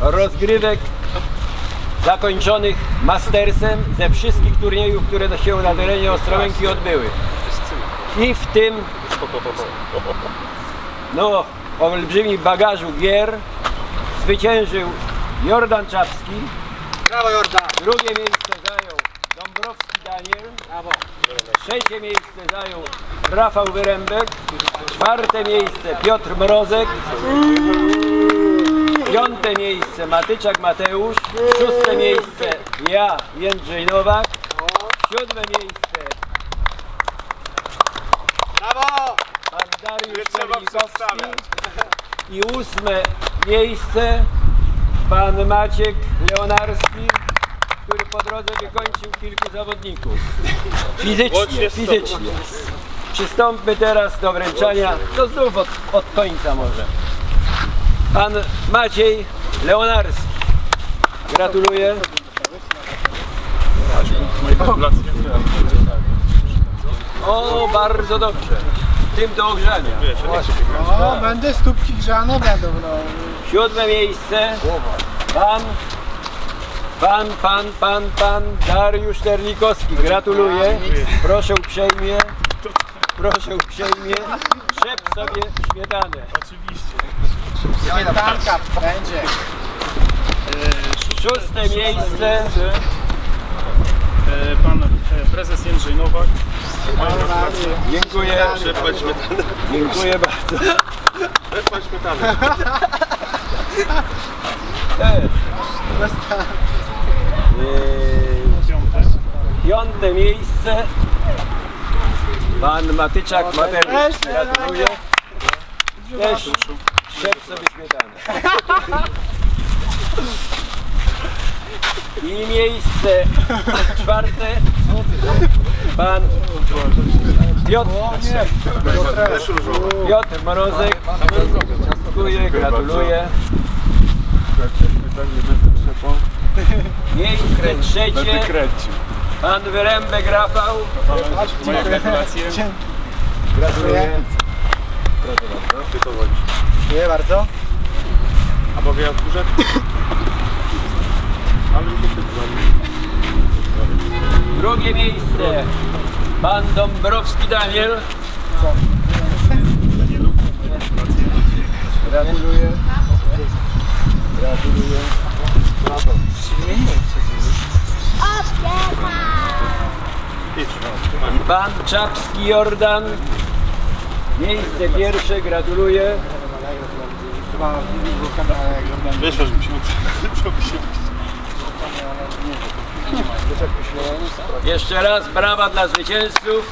Rozgrywek zakończonych Mastersem ze wszystkich turniejów, które się na terenie Ostrołęki odbyły. I w tym no, olbrzymim bagażu gier zwyciężył Jordan Czapski. Brawo Jordan! Drugie miejsce zajął Dąbrowski Daniel. Trzecie miejsce zajął Rafał Wyrębek. Czwarte miejsce Piotr Mrozek. Piąte miejsce Matyczak Mateusz. Szóste miejsce ja, Jędrzej Nowak. Siódme miejsce Brawo! pan Dariusz trzeba przedstawiać. I ósme miejsce pan Maciek Leonarski, który po drodze wykończył kilku zawodników. Fizycznie, Łącznie fizycznie. Przystąpmy teraz do wręczania, to znów od, od końca może. Pan Maciej Leonarski. Gratuluję. O, bardzo dobrze. Tym do ogrzania. O, będę stópki grzane będą, no. Siódme miejsce. Pan, pan, pan, pan, pan Dariusz Terlikowski. Gratuluję. Proszę uprzejmie. Proszę uprzejmie. Trzep sobie śmietanę. Śmietanka będzie. Szóste miejsce. E, Pan e, prezes Jędrzej Nowak. Dziękuję. Szefać śmietany. Dziękuję bardzo. Też. Yy, Piąte. Piąte miejsce. Pan Matyczak Mateusz. Gratuluję. Też trzep sobie śmietanę. I miejsce czwarte. Pan Piotr, Piotr Mrozek. Dziękuję, gratuluję. Miejsce trzecie. Pan Wyrębek Rafał. Moje gratulacje. Gratuluję. Dziękuję bardzo. A mogę ja odkurzę? Ale mi się. Drugie miejsce. Pan Dąbrowski Daniel. Gratuluję. Gratuluję. I pan Czapski Jordan. Miejsce pierwsze, gratuluję. Wiesz, że mi się Jeszcze raz brawa dla zwycięzców.